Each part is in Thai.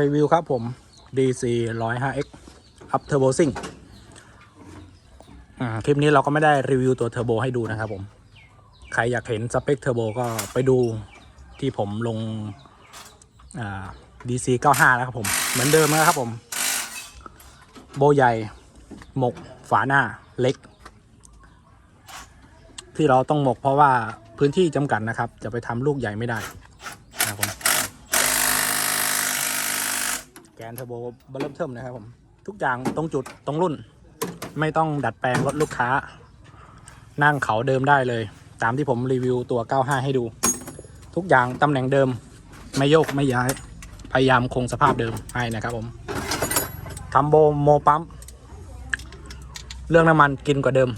รีวิวครับผม DC 105X Up Turbo Sing อ่าคลิปนี้เราก็ไม่ได้รีวิวตัวเทอร์โบให้ดูนะครับผม ใครอยากเห็นสเปคเทอร์โบก็ไปดูที่ผมลง DC 95นะครับผม เหมือนเดิมนะครับผม โบใหญ่ หมก ฝาหน้าเล็ก ที่เราต้องหมกเพราะว่าพื้นที่จำกัดนะครับ จะไปทำลูกใหญ่ไม่ได้นะครับผม แก นเทอร์โบเบลเริ่มเทิมนะครับผม ทุกอย่างตรงจุดตรงรุ่น ไม่ต้องดัดแปลงรถลูกค้า นั่งเขาเดิมได้เลย ตามที่ผมรีวิวตัว 95 ให้ดู ทุกอย่างตำแหน่งเดิม ไม่โยกไม่ย้าย พยายามคงสภาพเดิมให้นะครับผมทำโบโมปั๊มเรื่องน้ำมันกินกว่าเดิม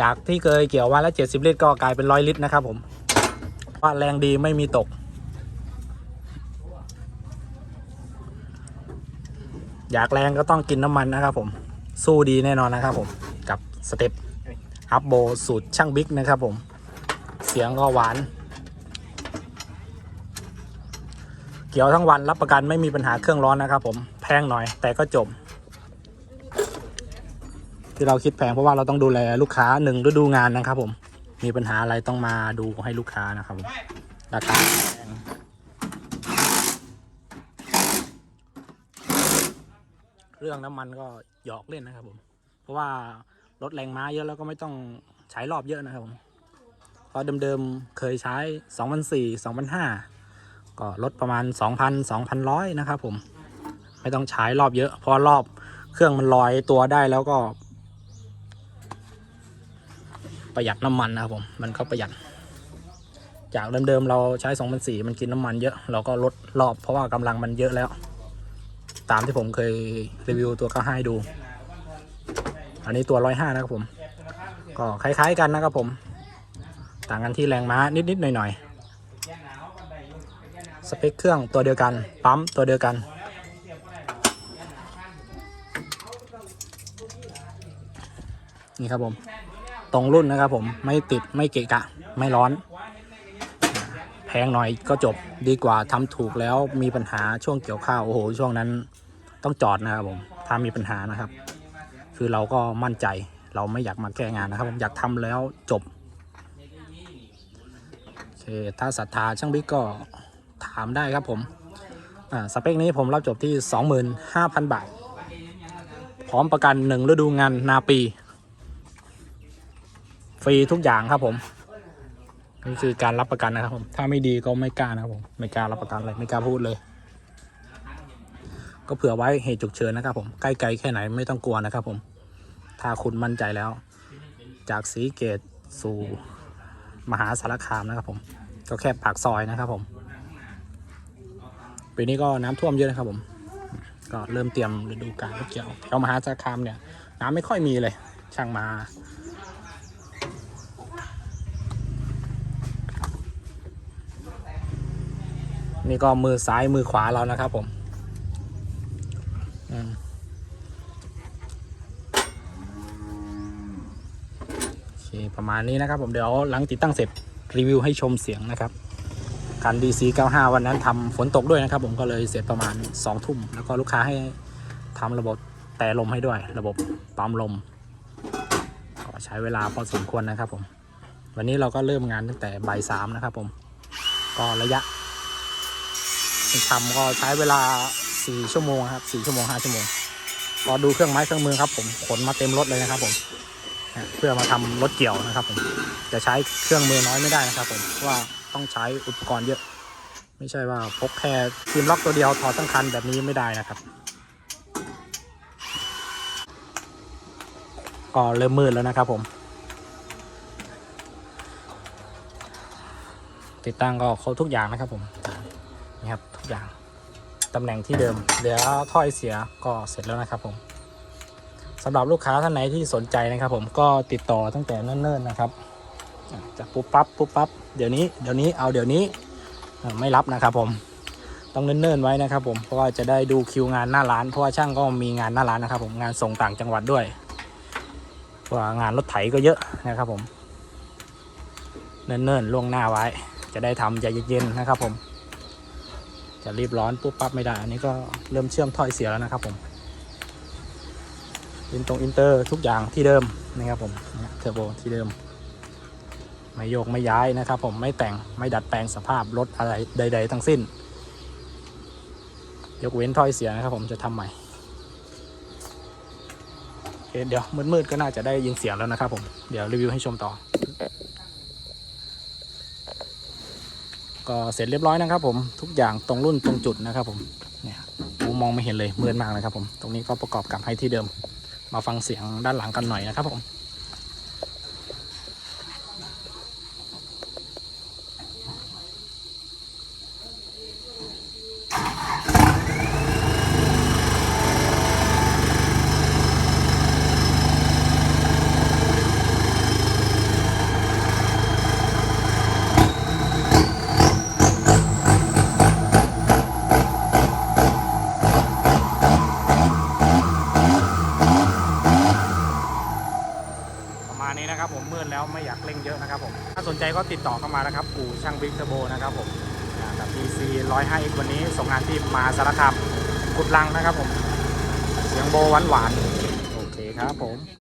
จากที่เคยเกี่ยววันละ 70 ลิตรก็กลายเป็นร้อยลิตรนะครับผมว่าแรงดีไม่มีตก อยากแรงก็ต้องกินน้ำมันนะครับผมสู้ดีแน่นอนนะครับผมกับสเต็ปอัพโบสูตรช่างบิ๊กนะครับผม เสียงก็หวาน เกี่ยวทั้งวันรับประกันไม่มีปัญหาเครื่องร้อนนะครับผมแพงหน่อยแต่ก็จบ ที่เราคิดแพงเพราะว่าเราต้องดูแลลูกค้าหนึ่งฤดูงานนะครับผมมีปัญหาอะไรต้องมาดูให้ลูกค้านะครับผมราคาแพง เรื่องน้ำมันก็หยอกเล่นนะครับผม เพราะว่ารถแรงม้าเยอะแล้วก็ไม่ต้องใช้รอบเยอะนะครับผมเพราะเดิมๆเคยใช้2,400 2,500ก็ลดประมาณ 2,000 2,100 นะครับผม ไม่ต้องใช้รอบเยอะ เพราะรอบเครื่องมันลอยตัวได้แล้วก็ ประหยัดน้ำมันนะครับผม มันก็ประหยัด จากเดิมๆเราใช้2,400มันกินน้ำมันเยอะ เราก็ลดรอบเพราะว่ากำลังมันเยอะแล้ว ตามที่ผมเคยรีวิวตัวก็ให้ดู อันนี้ตัว 105 นะครับผม ก็คล้ายๆกันนะครับผม ต่างกันที่แรงม้านิดๆหน่อยๆ สเปคเครื่องตัวเดียวกัน ปั๊มตัวเดียวกัน นี่ครับผม ตรงรุ่นนะครับผม ไม่ติดไม่เกะกะ ไม่ร้อน แพงหน่อยก็จบ ดีกว่าทำถูกแล้วมีปัญหาช่วงเกี่ยวข้าว โอ้โห ช่วงนั้น ต้องจอดนะครับผมถ้ามีปัญหานะครับ คือเราก็มั่นใจเราไม่อยากมาแก้งานนะครับ ผมอยากทำแล้วจบโอเคถ้าศรัทธาช่างบิ๊กก็ถามได้ครับผมอ่าสเปคนี้ผมรับจบที่ 25,000 บาท พร้อมประกันหนึ่งฤดูงานนาปี ฟรีทุกอย่างครับผมนี่คือการรับประกันนะครับผม ถ้าไม่ดีก็ไม่กล้านะครับผม ไม่กล้ารับประกันเลย ไม่กล้าพูดเลย ก็เผื่อไว้เหตุฉุกเฉินนะครับผมใกล้ไกลแค่ไหนไม่ต้องกลัวนะครับผมถ้าคุณมั่นใจแล้ว จากสีเกตสู่มหาสารคามนะครับผมก็แค่ปากซอยนะครับผมปีนี้ก็น้ำท่วมเยอะนะครับผม ก็เริ่มเตรียมฤดูกาลเกี่ยวแถวมหาสารคามเนี่ย น้ำไม่ค่อยมีเลย ช่างมา นี่ก็มือซ้ายมือขวาเรานะครับผม โอเค ประมาณนี้นะครับ ผมเดี๋ยวหลังติดตั้งเสร็จรีวิวให้ชมเสียงนะครับคัน DC 95 วันนั้นทำฝนตกด้วยนะครับ ผมก็เลยเสร็จประมาณ 2 ทุ่ม แล้วก็ลูกค้าให้ทำระบบแต่ลมให้ด้วย ระบบปั๊มลมก็ใช้เวลาพอสมควรนะครับ ผม วันนี้เราก็เริ่มงานตั้งแต่บ่ายสามนะครับ ผม ก็ระยะทำก็ใช้เวลา 4ชั่วโมงครับ4ชั่วโมง5ชั่วโมงพอดูเครื่องไม้เครื่องมือครับผมขนมาเต็มรถเลยนะครับ ผมเพื่อมาทำรถเกี่ยวนะครับ ผมจะใช้เครื่องมือน้อยไม่ได้นะครับ ผมว่าต้องใช้อุปกรณ์เยอะ ไม่ใช่ว่าพกแค่ทีมล็อกตัวเดียวถอดทั้งคันแบบนี้ไม่ได้นะครับก็เริ่มมืดแล้วนะครับผม ติดตั้งก็ครบทุกอย่างนะครับผมนี่ครับทุกอย่าง ตำแหน่งที่เดิมเดี๋ยวถ้อยเสียก็เสร็จแล้วนะครับผมสำหรับลูกค้าท่านไหนที่สนใจนะครับผมก็ติดต่อตั้งแต่เนิ่นๆนะครับจะปุ๊บปั๊บปุ๊บปั๊บเดี๋ยวนี้เดี๋ยวนี้เอาเดี๋ยวนี้ไม่รับนะครับผมต้องเนิ่นๆไว้นะครับผมเพราะว่าจะได้ดูคิวงานหน้าร้าน เพราะว่าช่างก็มีงานหน้าร้านนะครับผมงานส่งต่างจังหวัดด้วยเพราะว่างานรถไถก็เยอะนะครับผม เนิ่นๆล่วงหน้าไว้ จะได้ทำใจเย็นๆนะครับผม จะรีบร้อนปุ๊บปั๊บไม่ได้ อันนี้ก็เริ่มเชื่อมถ้อยเสียแล้วนะครับผมอินตรงอินเตอร์ทุกอย่างที่เดิมนะครับผมเทอร์โบที่เดิม ไม่โยกไม่ย้ายนะครับผมไม่แต่งไม่ดัดแปลงสภาพรถอะไรใด ๆ ทั้งสิ้น ยกเว้นถ้อยเสียนะครับผมจะทำใหม่เคเดี๋ยวมืดๆก็น่าจะได้ยินเสียงแล้วนะครับผมเดี๋ยวรีวิวให้ชมต่อ ก็เสร็จเรียบร้อยนะครับผมทุกอย่างตรงรุ่นตรงจุดนะครับผมเนี่ยผมมองไม่เห็นเลยมืดมากเลยครับผมตรงนี้ก็ประกอบกับให้ที่เดิม มาฟังเสียงด้านหลังกันหน่อยนะครับผม ประมาณนี้นะครับผมมืดแล้วไม่อยาก เร่งเยอะนะครับผมถ้าสนใจก็ติดต่อเข้ามานะครับปู่ช่างบิ๊กเทอร์โบนะครับผมอ่ากับ PC 105X วันนี้ส่งงานที่มาสารคามกุดลังนะครับผม เสียงโบหวานๆโอเคครับผม